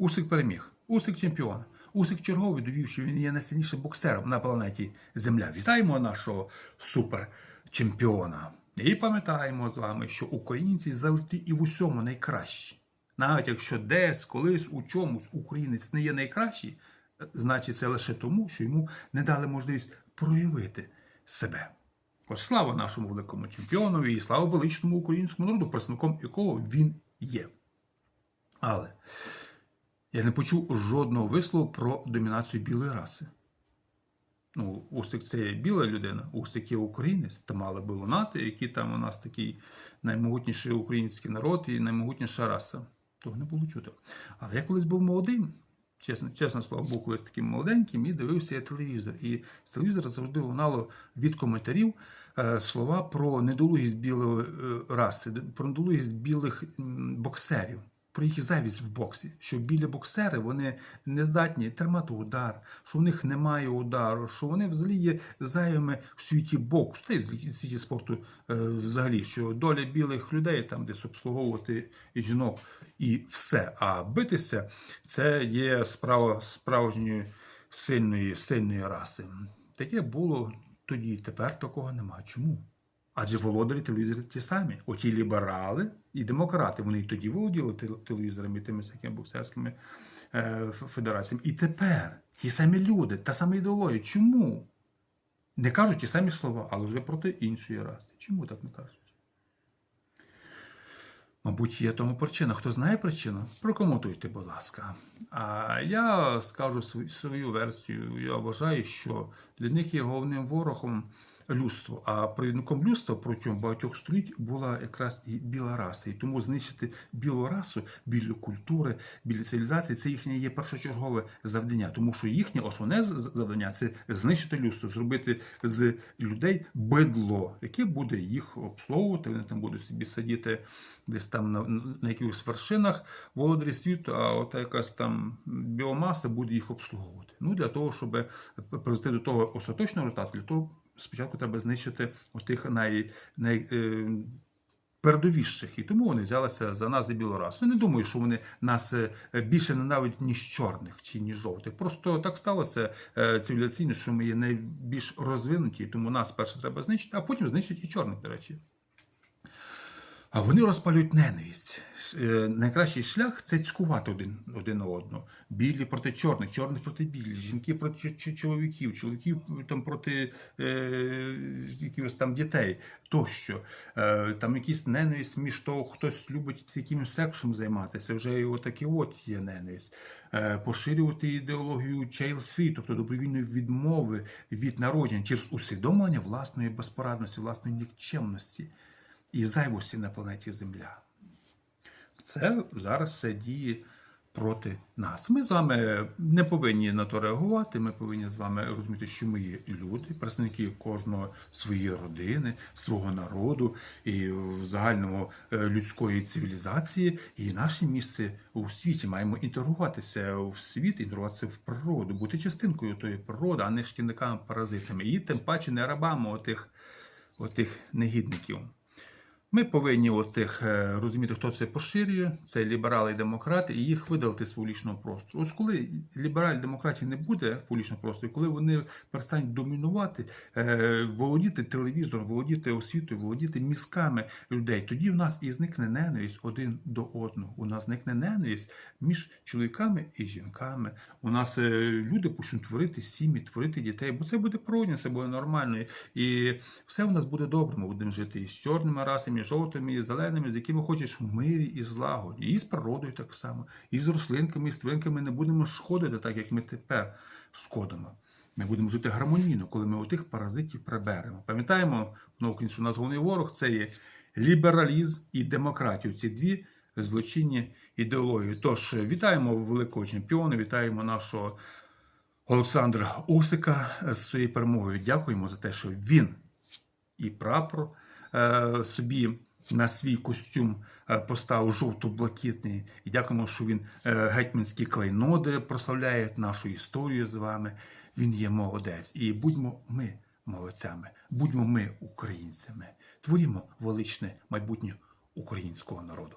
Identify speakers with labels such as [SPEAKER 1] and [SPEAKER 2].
[SPEAKER 1] Усик переміг. Усик чемпіон. Усик черговий довів, що він є найсильнішим боксером на планеті Земля. Вітаємо нашого суперчемпіона. І пам'ятаємо з вами, що українці завжди і в усьому найкращі. Навіть якщо десь, колись у чомусь українець не є найкращий, значить це лише тому, що йому не дали можливість проявити себе. Ось слава нашому великому чемпіонові і слава величному українському народу, представником якого він є. Але я не почув жодного вислову про домінацію білої раси. Ну, Устик це є біла людина, Устик є українець, та мали би лунати, який там у нас такий наймогутніший український народ і наймогутніша раса. Того не було чути. Але я колись був молодим, чесно, чесно слово, був колись таким молоденьким і дивився я телевізор. І з телевізора завжди лунало від коментарів е, слова про недолугість білої е, раси, про недолугість білих боксерів. Про їх завість в боксі, що білі боксери вони не здатні тримати удар, що в них немає удару, що вони взагалі є зайвими в світі боксу, та й в світі спорту е, взагалі, що доля білих людей там десь обслуговувати жінок і все. А битися це є справа справжньої сильної, сильної раси. Таке було тоді, тепер такого немає. Чому? Адже володарі телевізорів ті самі. Оті ліберали і демократи. Вони і тоді володіли телевізорами, і тими всякими боксерськими е, федераціями. І тепер ті самі люди, та сама ідеологія. Чому? Не кажуть ті самі слова, але вже проти іншої раси. Чому так не кажуть? Мабуть, є тому причина. Хто знає причину, прокоментуйте, будь ласка. А я скажу свою версію. Я вважаю, що для них є головним ворогом людство. А провідником людства протягом багатьох століть була якраз і біла раса. І тому знищити білу расу, білі культури, білі цивілізації це їхнє є першочергове завдання, тому що їхнє основне завдання це знищити людство, зробити з людей бидло, яке буде їх обслуговувати. Вони там будуть собі сидіти десь там на, на якихось вершинах володарі світу, а от якась там біомаса буде їх обслуговувати. Ну для того, щоб привести до того остаточного результату, для того спочатку треба знищити отих най, най, е, передовіших. І тому вони взялися за нас за білорасу. Не думаю, що вони нас е, більше ненавидять, ніж чорних чи ніж жовтих. Просто так сталося е, цивілізаційно, що ми є найбільш розвинуті, тому нас перше треба знищити, а потім знищать і чорних, до речі. А вони розпалюють ненависть. Е, Найкращий шлях це цькувати один, один одного. Білі проти чорних, чорних проти білих, жінки проти чоловіків, чоловіків там проти е, якихось там дітей тощо. Е, там якісь ненависть між того, хтось любить якимось сексом займатися, вже і отакі от є ненависть. Е, поширювати ідеологію child-free, тобто добровільної відмови від народження через усвідомлення власної безпорадності, власної нікчемності і зайвості на планеті Земля. Це зараз все діє проти нас. Ми з вами не повинні на то реагувати. Ми повинні з вами розуміти, що ми є люди, представники кожного своєї родини, свого народу і в загальному е, людської цивілізації. І наше місце у світі маємо інтегруватися в світ, інтегруватися в природу, бути частинкою тої природи, а не шкідниками паразитами. І тим паче не рабами отих, отих негідників. Ми повинні от тих, е, розуміти, хто це поширює, це ліберали і демократи, і їх видалити з публічного простору. Ось коли лібераль демократії не буде в публічному просторі, коли вони перестануть домінувати, е, володіти телевізором, володіти освітою, володіти мізками людей, тоді в нас і зникне ненависть один до одного. У нас зникне ненависть між чоловіками і жінками. У нас е, люди почнуть творити сім'ї, творити дітей, бо це буде природно, це буде нормально. І все у нас буде добре. Ми будемо жити і з чорними расами, з жовтими, і зеленими, з якими хочеш в мирі і злагоді, і з природою так само, і з рослинками, і з тваринками не будемо шкодити, так як ми тепер шкодимо. Ми будемо жити гармонійно, коли ми отих паразитів приберемо. Пам'ятаємо, що у нас головний ворог це є лібералізм і демократію. Ці дві злочинні ідеології. Тож вітаємо великого чемпіона, вітаємо нашого Олександра Усика з цією перемогою. Дякуємо за те, що він і прапор собі на свій костюм е, поставив жовто-блакитний. І дякуємо, що він е, гетьманські клейноди прославляє нашу історію з вами. Він є молодець. І будьмо ми молодцями, будьмо ми українцями. Творімо величне майбутнє українського народу.